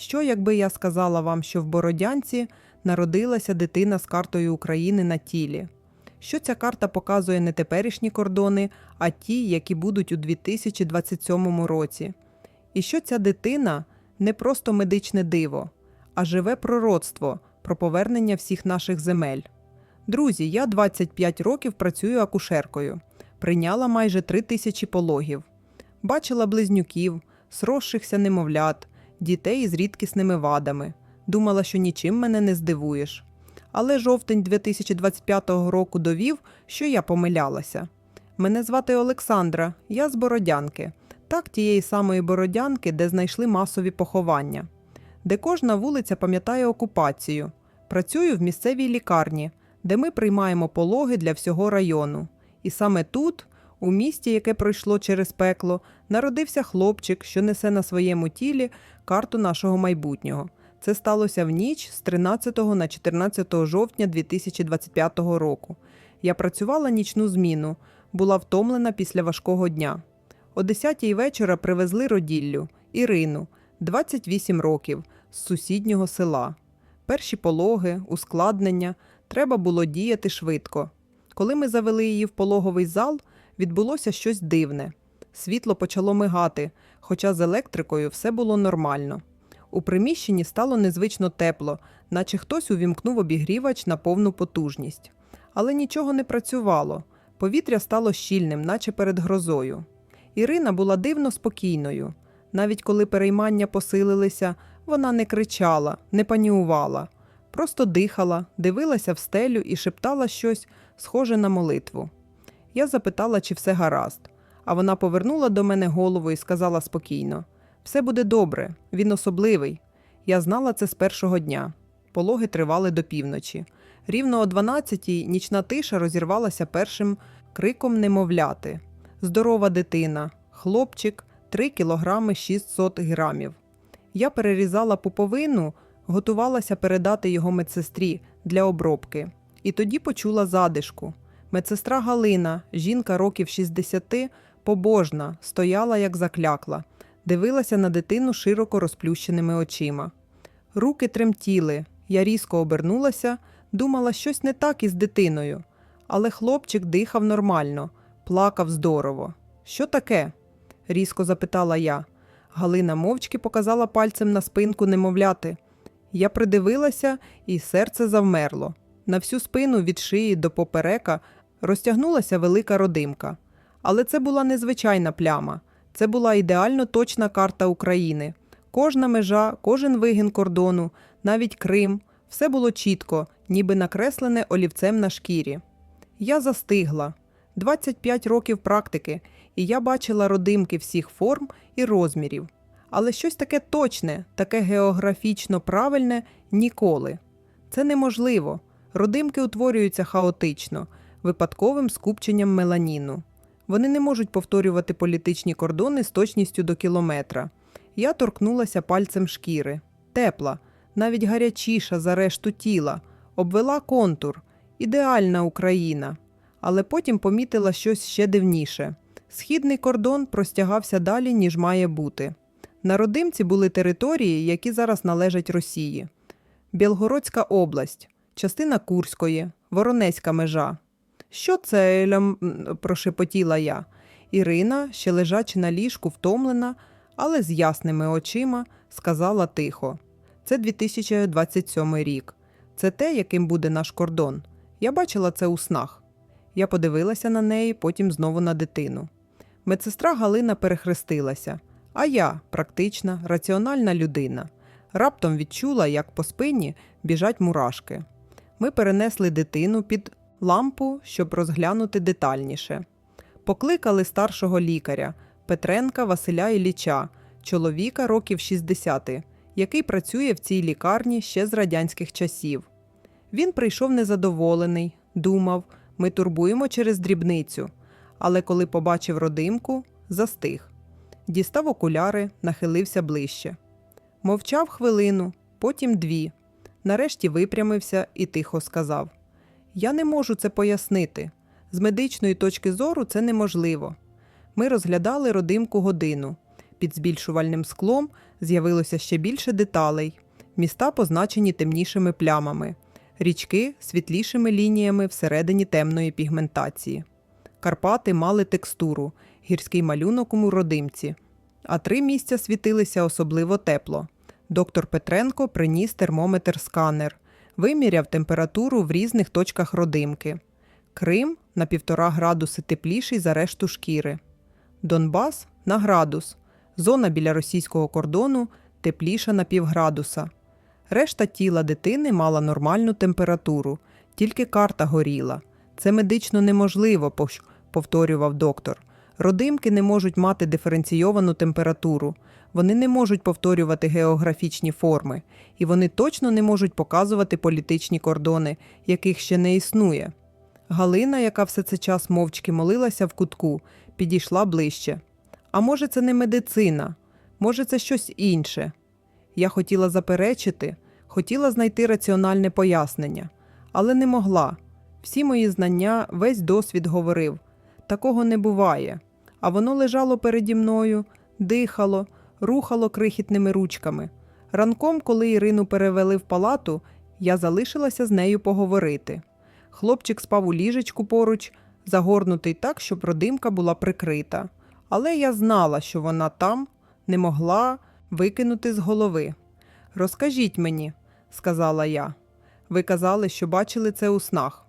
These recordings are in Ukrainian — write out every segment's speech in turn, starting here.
Що, якби я сказала вам, що в Бородянці народилася дитина з картою України на тілі? Що ця карта показує не теперішні кордони, а ті, які будуть у 2027 році? І що ця дитина не просто медичне диво, а живе пророцтво про повернення всіх наших земель? Друзі, я 25 років працюю акушеркою, прийняла майже 3 тисячі пологів, бачила близнюків, сросшихся немовлят, дітей із рідкісними вадами. Думала, що нічим мене не здивуєш. Але жовтень 2025 року довів, що я помилялася. Мене звати Олександра, я з Бородянки, так тієї самої Бородянки, де знайшли масові поховання, де кожна вулиця пам'ятає окупацію. Працюю в місцевій лікарні, де ми приймаємо пологи для всього району. І саме тут, у місті, яке пройшло через пекло, народився хлопчик, що несе на своєму тілі карту нашого майбутнього. Це сталося в ніч з 13 на 14 жовтня 2025 року. Я працювала нічну зміну, була втомлена після важкого дня. О 10 вечора привезли роділлю Ірину, 28 років, з сусіднього села. Перші пологи, ускладнення, треба було діяти швидко. Коли ми завели її в пологовий зал, відбулося щось дивне. Світло почало мигати, хоча з електрикою все було нормально. У приміщенні стало незвично тепло, наче хтось увімкнув обігрівач на повну потужність. Але нічого не працювало. Повітря стало щільним, наче перед грозою. Ірина була дивно спокійною. Навіть коли переймання посилилися, вона не кричала, не паніувала, просто дихала, дивилася в стелю і шептала щось схоже на молитву. Я запитала, чи все гаразд, а вона повернула до мене голову і сказала спокійно: все буде добре, він особливий. Я знала це з першого дня. Пологи тривали до півночі. Рівно о 12-й нічна тиша розірвалася першим криком немовляти. Здорова дитина, хлопчик, 3 кілограми 600 грамів. Я перерізала пуповину, готувалася передати його медсестрі для обробки. І тоді почула задишку. Медсестра Галина, жінка років 60, побожна, стояла як заклякла, дивилася на дитину широко розплющеними очима. Руки тремтіли, я різко обернулася, думала, щось не так із дитиною. Але хлопчик дихав нормально, плакав здорово. Що таке? різко запитала я. Галина мовчки показала пальцем на спинку немовляти. Я придивилася, і серце завмерло. На всю спину від шиї до поперека розтягнулася велика родимка. Але це була незвичайна пляма. Це була ідеально точна карта України. Кожна межа, кожен вигін кордону, навіть Крим, все було чітко, ніби накреслене олівцем на шкірі. Я застигла. 25 років практики, і я бачила родимки всіх форм і розмірів. Але щось таке точне, таке географічно правильне ніколи. Це неможливо. Родимки утворюються хаотично, випадковим скупченням меланіну. Вони не можуть повторювати політичні кордони з точністю до кілометра. Я торкнулася пальцем шкіри. Тепла, навіть гарячіша за решту тіла, обвела контур. Ідеальна Україна. Але потім помітила щось ще дивніше. Східний кордон простягався далі, ніж має бути. На родимці були території, які зараз належать Росії: Білгородська область, частина Курської, Воронезька межа. Що це, лям... прошепотіла я. Ірина, ще лежачи на ліжку, втомлена, але з ясними очима, сказала тихо: Це 2027 рік. Це те, яким буде наш кордон. Я бачила це у снах. Я подивилася на неї, потім знову на дитину. Медсестра Галина перехрестилася, а я практична, раціональна людина. Раптом відчула, як по спині біжать мурашки. Ми перенесли дитину під лампу, щоб розглянути детальніше. Покликали старшого лікаря Петренка Василя Ілліча, чоловіка років 60, який працює в цій лікарні ще з радянських часів. Він прийшов незадоволений, думав, ми турбуємо через дрібницю, але коли побачив родимку, застиг. Дістав окуляри, нахилився ближче. Мовчав хвилину, потім дві. Нарешті випрямився і тихо сказав: Я не можу це пояснити. З медичної точки зору це неможливо. Ми розглядали родимку годину. Під збільшувальним склом з'явилося ще більше деталей. Міста позначені темнішими плямами, річки світлішими лініями всередині темної пігментації. Карпати мали текстуру, гірський малюнок у родимці, а три місця світилися особливо тепло. Доктор Петренко приніс термометр-сканер, виміряв температуру в різних точках родимки. Крим на півтора градуси тепліший за решту шкіри. Донбас на градус. Зона біля російського кордону тепліша на півградуса. Решта тіла дитини мала нормальну температуру, тільки карта горіла. Це медично неможливо, повторював доктор. Родимки не можуть мати диференційовану температуру, вони не можуть повторювати географічні форми, і вони точно не можуть показувати політичні кордони, яких ще не існує. Галина, яка все це час мовчки молилася в кутку, підійшла ближче. А може, це не медицина, може, це щось інше. Я хотіла заперечити, хотіла знайти раціональне пояснення, але не могла. Всі мої знання, весь досвід говорив такого не буває. А воно лежало переді мною, дихало, рухало крихітними ручками. Ранком, коли Ірину перевели в палату, я залишилася з нею поговорити. Хлопчик спав у ліжечку поруч, загорнутий так, щоб родимка була прикрита. Але я знала, що вона там не могла викинути з голови. Розкажіть мені, сказала я. Ви казали, що бачили це у снах.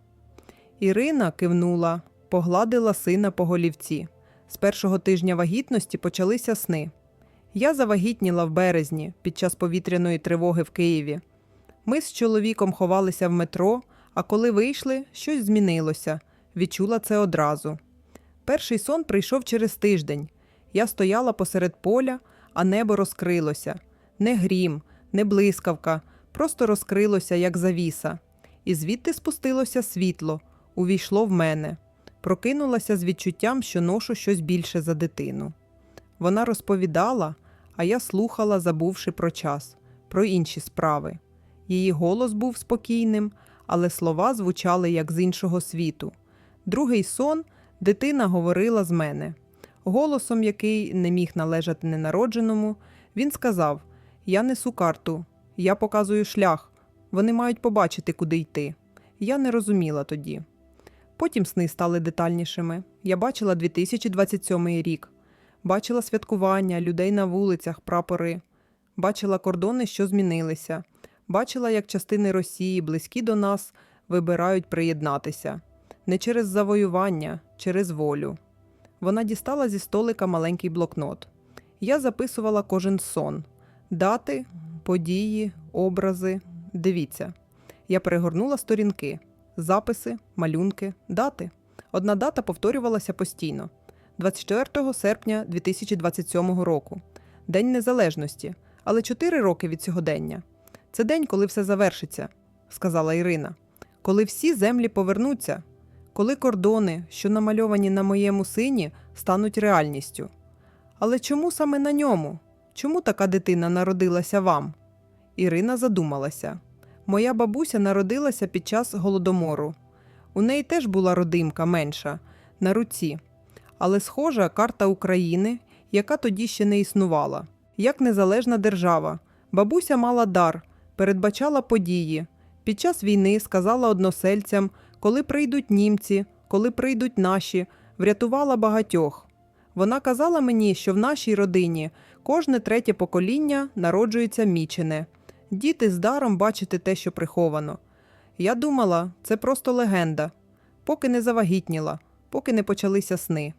Ірина кивнула, погладила сина по голівці. З першого тижня вагітності почалися сни. Я завагітніла в березні під час повітряної тривоги в Києві. Ми з чоловіком ховалися в метро, а коли вийшли, щось змінилося. Відчула це одразу. Перший сон прийшов через тиждень. Я стояла посеред поля, а небо розкрилося. Не грім, не блискавка, просто розкрилося, як завіса. І звідти спустилося світло, увійшло в мене. Прокинулася з відчуттям, що ношу щось більше за дитину. Вона розповідала, а я слухала, забувши про час, про інші справи. Її голос був спокійним, але слова звучали як з іншого світу. Другий сон дитина говорила з мене. Голосом, який не міг належати ненародженому, він сказав: Я несу карту, я показую шлях. Вони мають побачити, куди йти. Я не розуміла тоді. Потім сни стали детальнішими. Я бачила 2027 рік, бачила святкування, людей на вулицях, прапори, бачила кордони, що змінилися, бачила, як частини Росії, близькі до нас, вибирають приєднатися не через завоювання, через волю. Вона дістала зі столика маленький блокнот. Я записувала кожен сон, дати, події, образи. Дивіться. Я перегорнула сторінки, записи, малюнки, дати. Одна дата повторювалася постійно: 24 серпня 2027 року, День Незалежності, але 4 роки від сьогодення. Це день, коли все завершиться, сказала Ірина. Коли всі землі повернуться, коли кордони, що намальовані на моєму сині, стануть реальністю. Але чому саме на ньому? Чому така дитина народилася вам? Ірина задумалася. Моя бабуся народилася під час голодомору. У неї теж була родимка менша на руці, але схожа карта України, яка тоді ще не існувала. Як незалежна держава, бабуся мала дар, передбачала події. Під час війни сказала односельцям, коли прийдуть німці, коли прийдуть наші, врятувала багатьох. Вона казала мені, що в нашій родині кожне третє покоління народжується мічене. Діти з даром бачити те, що приховано. Я думала, це просто легенда, поки не завагітніла, поки не почалися сни.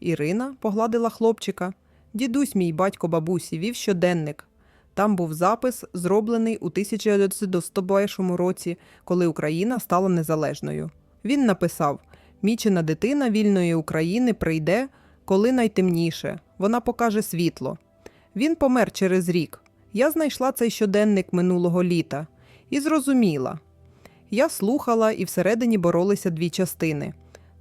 Ірина погладила хлопчика. Дідусь, мій батько бабусі, вів щоденник. Там був запис, зроблений у 1991 році, коли Україна стала незалежною. Він написав: Мічена дитина вільної України прийде, коли найтемніше, вона покаже світло. Він помер через рік. Я знайшла цей щоденник минулого літа і зрозуміла. Я слухала і всередині боролися дві частини.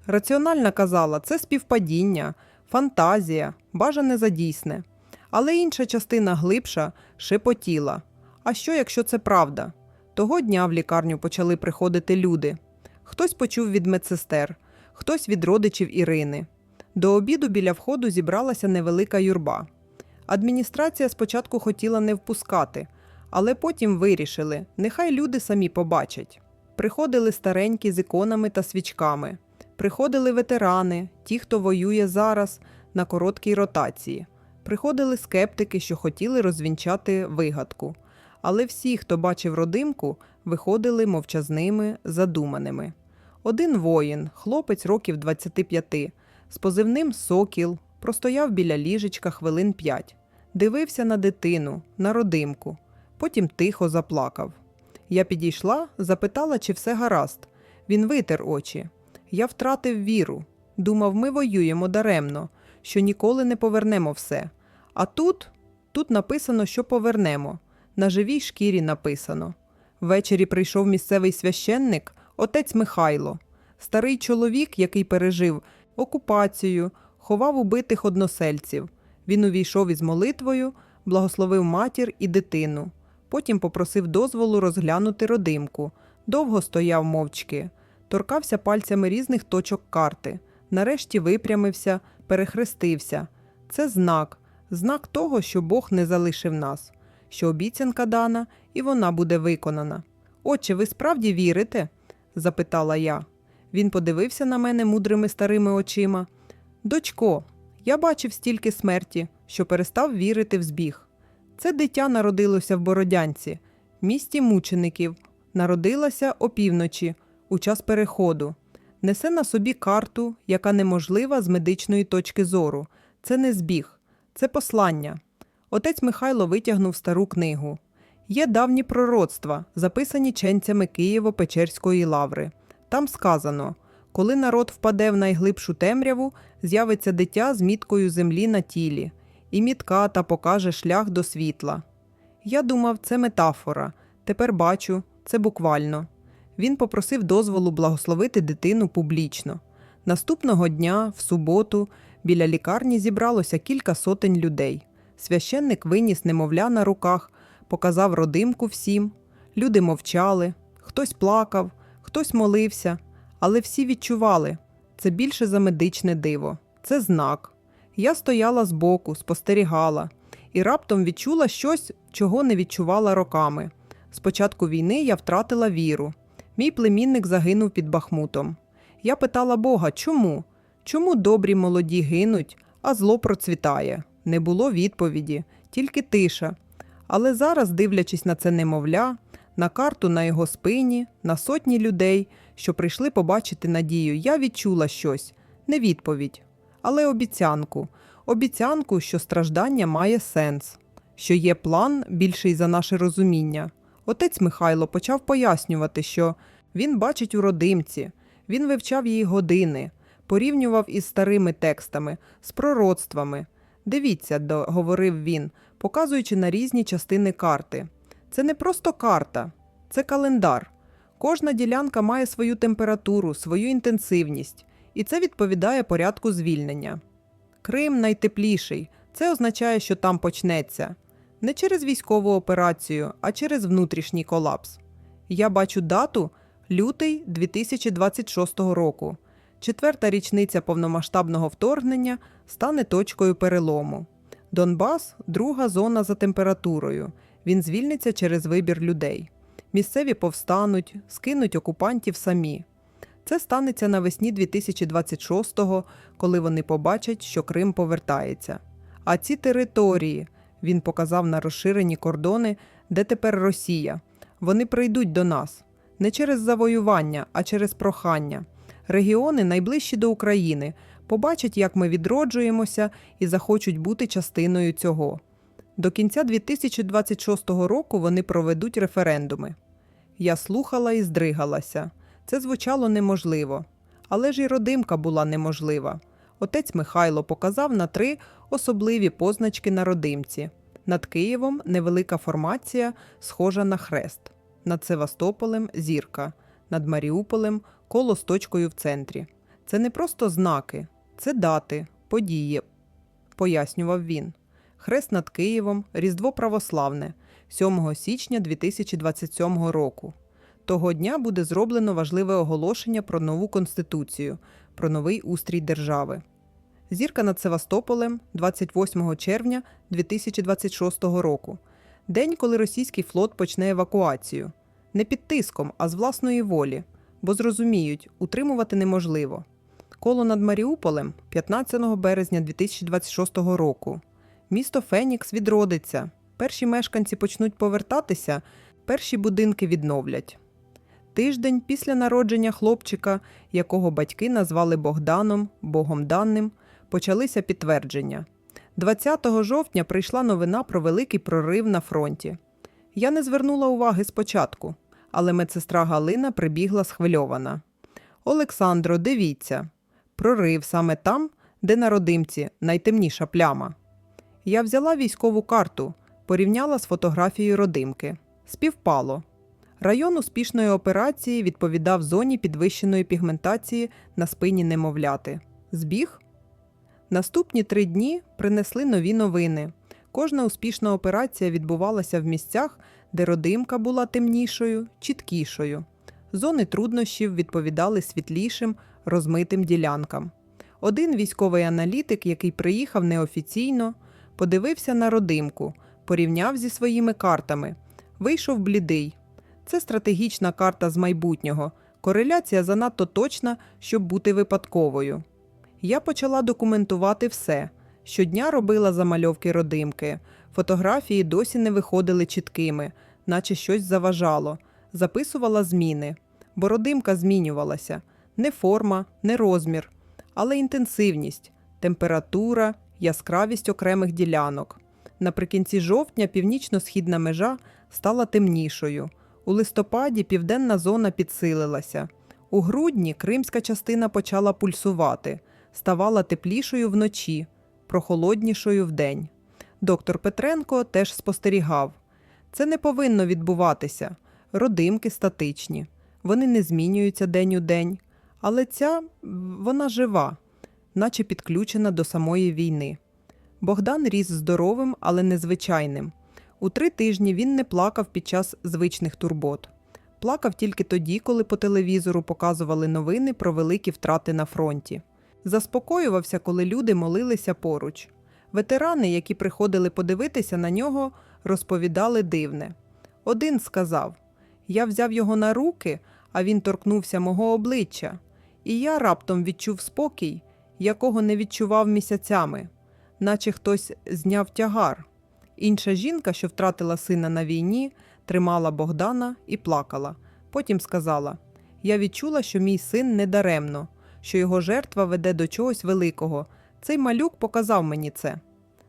Раціональна казала, це співпадіння, фантазія, бажане за дійсне. Але інша частина глибша шепотіла. А що, якщо це правда? Того дня в лікарню почали приходити люди. Хтось почув від медсестер, хтось від родичів Ірини. До обіду біля входу зібралася невелика юрба. Адміністрація спочатку хотіла не впускати, але потім вирішили, нехай люди самі побачать. Приходили старенькі з іконами та свічками, приходили ветерани, ті, хто воює зараз на короткій ротації. Приходили скептики, що хотіли розвінчати вигадку. Але всі, хто бачив родимку, виходили мовчазними, задуманими. Один воїн, хлопець років 25, з позивним Сокіл, простояв біля ліжечка хвилин п'ять, дивився на дитину, на родимку, потім тихо заплакав. Я підійшла, запитала, чи все гаразд. Він витер очі. Я втратив віру. Думав, ми воюємо даремно, що ніколи не повернемо все. А тут, тут написано, що повернемо. На живій шкірі написано. Ввечері прийшов місцевий священник, отець Михайло, старий чоловік, який пережив окупацію, ховав убитих односельців. Він увійшов із молитвою, благословив матір і дитину. Потім попросив дозволу розглянути родимку. Довго стояв мовчки, торкався пальцями різних точок карти. Нарешті випрямився, перехрестився. Це знак, знак того, що Бог не залишив нас, що обіцянка дана і вона буде виконана. Отче, ви справді вірите? запитала я. Він подивився на мене мудрими старими очима. Дочко, я бачив стільки смерті, що перестав вірити в збіг. Це дитя народилося в Бородянці, місті мучеників, народилася опівночі, у час переходу. Несе на собі карту, яка неможлива з медичної точки зору. Це не збіг, це послання. Отець Михайло витягнув стару книгу. Є давні пророцтва, записані ченцями Києво-Печерської лаври. Там сказано: коли народ впаде в найглибшу темряву, з'явиться дитя з міткою землі на тілі, і мітка та покаже шлях до світла. Я думав, це метафора. Тепер бачу, це буквально. Він попросив дозволу благословити дитину публічно. Наступного дня, в суботу, біля лікарні зібралося кілька сотень людей. Священник виніс немовля на руках, показав родимку всім. Люди мовчали, хтось плакав, хтось молився, але всі відчували це більше за медичне диво, це знак. Я стояла збоку, спостерігала і раптом відчула щось, чого не відчувала роками. З початку війни я втратила віру. Мій племінник загинув під Бахмутом. Я питала Бога, чому? Чому добрі молоді гинуть, а зло процвітає? Не було відповіді, тільки тиша. Але зараз, дивлячись на це немовля, на карту на його спині, на сотні людей, що прийшли побачити надію, я відчула щось, не відповідь, але обіцянку, обіцянку, що страждання має сенс, що є план більший за наше розуміння. Отець Михайло почав пояснювати, що він бачить у родимці, він вивчав її години, порівнював із старими текстами, з пророцтвами. Дивіться, говорив він, показуючи на різні частини карти. Це не просто карта, це календар. Кожна ділянка має свою температуру, свою інтенсивність, і це відповідає порядку звільнення. Крим найтепліший. Це означає, що там почнеться. Не через військову операцію, а через внутрішній колапс. Я бачу дату лютий 2026 року. Четверта річниця повномасштабного вторгнення стане точкою перелому. Донбас друга зона за температурою. Він звільниться через вибір людей. Місцеві повстануть, скинуть окупантів самі. Це станеться навесні 2026-го, коли вони побачать, що Крим повертається. А ці території він показав на розширені кордони, де тепер Росія. Вони прийдуть до нас не через завоювання, а через прохання. Регіони, найближчі до України, побачать, як ми відроджуємося і захочуть бути частиною цього. До кінця 2026 року вони проведуть референдуми. Я слухала і здригалася. Це звучало неможливо. Але ж і родимка була неможлива. Отець Михайло показав на три особливі позначки на родимці. Над Києвом невелика формація, схожа на хрест, над Севастополем зірка, над Маріуполем коло з точкою в центрі. Це не просто знаки, це дати, події, пояснював він. Хрест над Києвом, Різдво Православне, 7 січня 2027 року. Того дня буде зроблено важливе оголошення про нову конституцію, про новий устрій держави. Зірка над Севастополем 28 червня 2026 року. День, коли російський флот почне евакуацію. Не під тиском, а з власної волі, бо зрозуміють, утримувати неможливо. Коло над Маріуполем 15 березня 2026 року. Місто Фенікс відродиться. Перші мешканці почнуть повертатися, перші будинки відновлять. Тиждень після народження хлопчика, якого батьки назвали Богданом, Богом даним, почалися підтвердження. 20 жовтня прийшла новина про великий прорив на фронті. Я не звернула уваги спочатку, але медсестра Галина прибігла схвильована. Олександро, дивіться, прорив саме там, де на родимці найтемніша пляма. Я взяла військову карту, порівняла з фотографією родимки. Співпало. Район успішної операції відповідав зоні підвищеної пігментації на спині немовляти. Збіг? Наступні три дні принесли нові новини. Кожна успішна операція відбувалася в місцях, де родимка була темнішою, чіткішою. Зони труднощів відповідали світлішим, розмитим ділянкам. Один військовий аналітик, який приїхав неофіційно, подивився на родимку, порівняв зі своїми картами. Вийшов блідий. Це стратегічна карта з майбутнього. Кореляція занадто точна, щоб бути випадковою. Я почала документувати все. Щодня робила замальовки родимки. Фотографії досі не виходили чіткими, наче щось заважало. Записувала зміни. Бо родимка змінювалася не форма, не розмір, але інтенсивність, температура, яскравість окремих ділянок. Наприкінці жовтня північно-східна межа стала темнішою. У листопаді південна зона підсилилася. У грудні кримська частина почала пульсувати, ставала теплішою вночі, прохолоднішою вдень. Доктор Петренко теж спостерігав. Це не повинно відбуватися. Родимки статичні. Вони не змінюються день у день. Але ця вона жива, наче підключена до самої війни. Богдан ріс здоровим, але незвичайним. У три тижні він не плакав під час звичних турбот. Плакав тільки тоді, коли по телевізору показували новини про великі втрати на фронті. Заспокоювався, коли люди молилися поруч. Ветерани, які приходили подивитися на нього, розповідали дивне. Один сказав: Я взяв його на руки, а він торкнувся мого обличчя, і я раптом відчув спокій, якого не відчував місяцями, наче хтось зняв тягар. Інша жінка, що втратила сина на війні, тримала Богдана і плакала. Потім сказала: Я відчула, що мій син недаремно, що його жертва веде до чогось великого. Цей малюк показав мені це.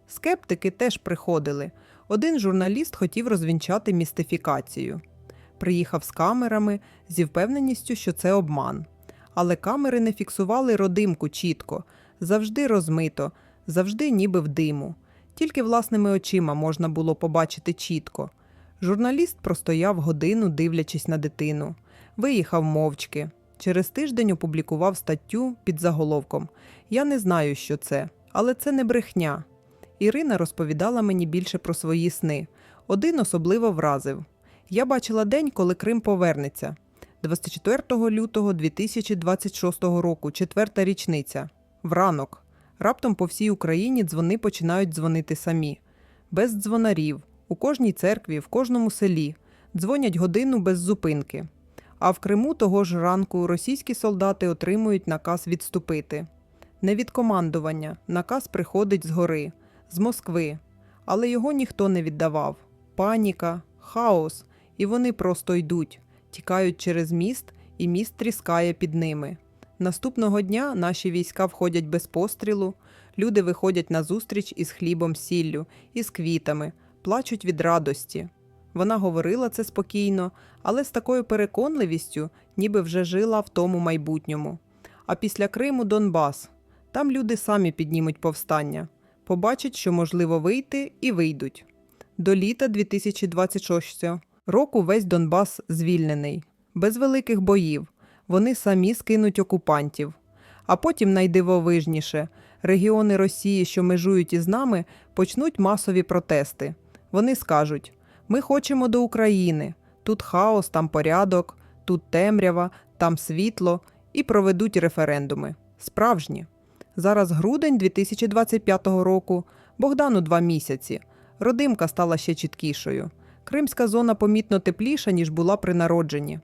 Скептики теж приходили. Один журналіст хотів розвінчати містифікацію. Приїхав з камерами зі впевненістю, що це обман. Але камери не фіксували родимку чітко, завжди розмито, завжди ніби в диму. Тільки власними очима можна було побачити чітко. Журналіст простояв годину, дивлячись на дитину. Виїхав мовчки. Через тиждень опублікував статтю під заголовком Я не знаю, що це, але це не брехня. Ірина розповідала мені більше про свої сни. Один особливо вразив. Я бачила день, коли Крим повернеться. 24 лютого 2026 року, четверта річниця. Вранок. Раптом по всій Україні дзвони починають дзвонити самі, без дзвонарів, у кожній церкві, в кожному селі, дзвонять годину без зупинки. А в Криму того ж ранку російські солдати отримують наказ відступити. Не від командування, наказ приходить згори, з Москви, але його ніхто не віддавав. Паніка, хаос, і вони просто йдуть, тікають через міст, і міст тріскає під ними. Наступного дня наші війська входять без пострілу, люди виходять на зустріч із хлібом сіллю, із квітами, плачуть від радості. Вона говорила це спокійно, але з такою переконливістю, ніби вже жила в тому майбутньому. А після Криму Донбас. Там люди самі піднімуть повстання, побачать, що можливо вийти, і вийдуть. До літа 2026 року весь Донбас звільнений, без великих боїв. Вони самі скинуть окупантів. А потім найдивовижніше регіони Росії, що межують із нами, почнуть масові протести. Вони скажуть: ми хочемо до України, тут хаос, там порядок, тут темрява, там світло, і проведуть референдуми. Справжні. Зараз грудень 2025 року, Богдану два місяці. Родимка стала ще чіткішою. Кримська зона помітно тепліша, ніж була при народженні.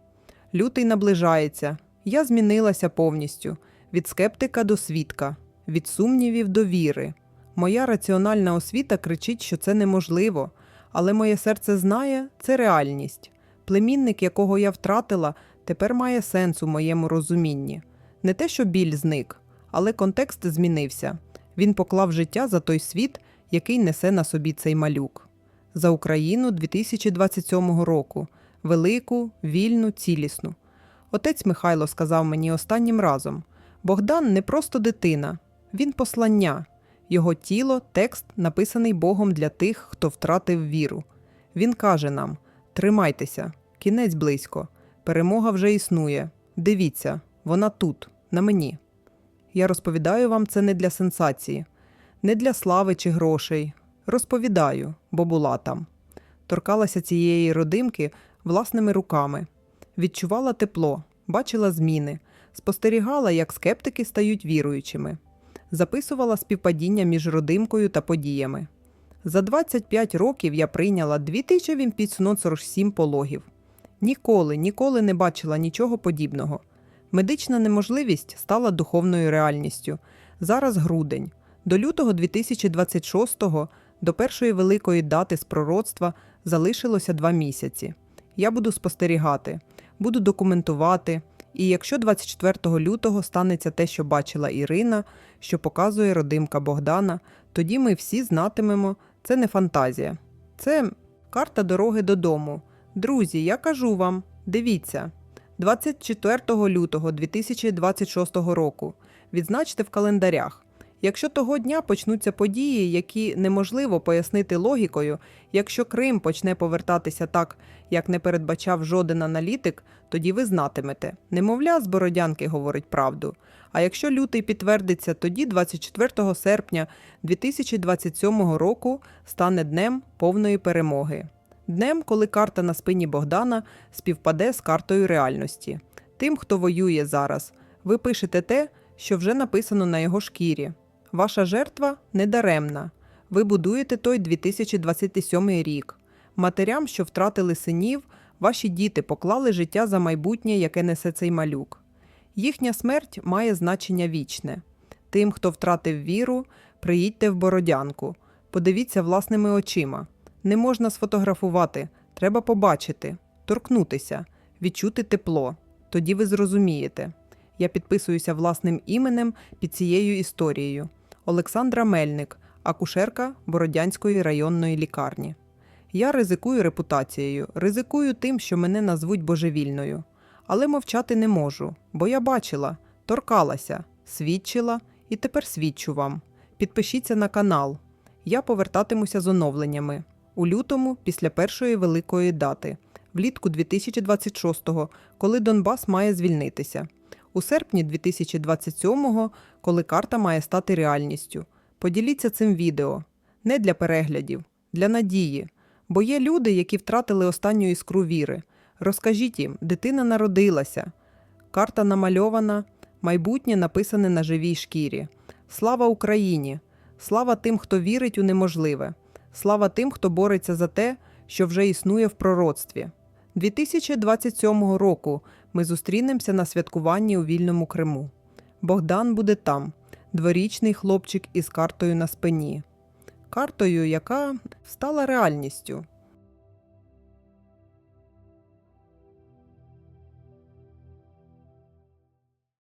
Лютий наближається. Я змінилася повністю від скептика до свідка, від сумнівів до віри. Моя раціональна освіта кричить, що це неможливо, але моє серце знає це реальність. Племінник, якого я втратила, тепер має сенс у моєму розумінні. Не те, що біль зник, але контекст змінився. Він поклав життя за той світ, який несе на собі цей малюк. За Україну 2027 року велику, вільну, цілісну. Отець Михайло сказав мені останнім разом: Богдан не просто дитина, він послання. Його тіло текст, написаний Богом для тих, хто втратив віру. Він каже нам: тримайтеся, кінець близько, перемога вже існує. Дивіться, вона тут, на мені. Я розповідаю вам це не для сенсації, не для слави чи грошей. Розповідаю, бо була там. Торкалася цієї родимки власними руками, відчувала тепло, бачила зміни, спостерігала, як скептики стають віруючими, записувала співпадіння між родимкою та подіями. За 25 років я прийняла 2547 пологів. Ніколи, ніколи не бачила нічого подібного. Медична неможливість стала духовною реальністю. Зараз грудень. До лютого 2026-го, до першої великої дати з пророцтва, залишилося два місяці. Я буду спостерігати, буду документувати. І якщо 24 лютого станеться те, що бачила Ірина, що показує родимка Богдана, тоді ми всі знатимемо, це не фантазія. Це карта дороги додому. Друзі, я кажу вам, дивіться. 24 лютого 2026 року. Відзначте в календарях. Якщо того дня почнуться події, які неможливо пояснити логікою, якщо Крим почне повертатися так, як не передбачав жоден аналітик, тоді ви знатимете. Немовля з Бородянки говорить правду. А якщо лютий підтвердиться, тоді 24 серпня 2027 року стане днем повної перемоги. Днем, коли карта на спині Богдана співпаде з картою реальності. Тим, хто воює зараз, ви пишете те, що вже написано на його шкірі. Ваша жертва недаремна. Ви будуєте той 2027 рік. Матерям, що втратили синів, ваші діти поклали життя за майбутнє, яке несе цей малюк. Їхня смерть має значення вічне. Тим, хто втратив віру, приїдьте в Бородянку, подивіться власними очима. Не можна сфотографувати, треба побачити, торкнутися, відчути тепло. Тоді ви зрозумієте. Я підписуюся власним іменем під цією історією. Олександра Мельник, акушерка Бородянської районної лікарні. Я ризикую репутацією, ризикую тим, що мене назвуть божевільною. Але мовчати не можу, бо я бачила, торкалася, свідчила і тепер свідчу вам. Підпишіться на канал. Я повертатимуся з оновленнями у лютому після першої великої дати, влітку 2026-го, коли Донбас має звільнитися, у серпні 2027-го, коли карта має стати реальністю. Поділіться цим відео не для переглядів, для надії. Бо є люди, які втратили останню іскру віри. Розкажіть їм, дитина народилася. Карта намальована, майбутнє написане на живій шкірі. Слава Україні! Слава тим, хто вірить у неможливе. Слава тим, хто бореться за те, що вже існує в пророцтві. 2027 року ми зустрінемося на святкуванні у вільному Криму. Богдан буде там, дворічний хлопчик із картою на спині. Картою, яка стала реальністю.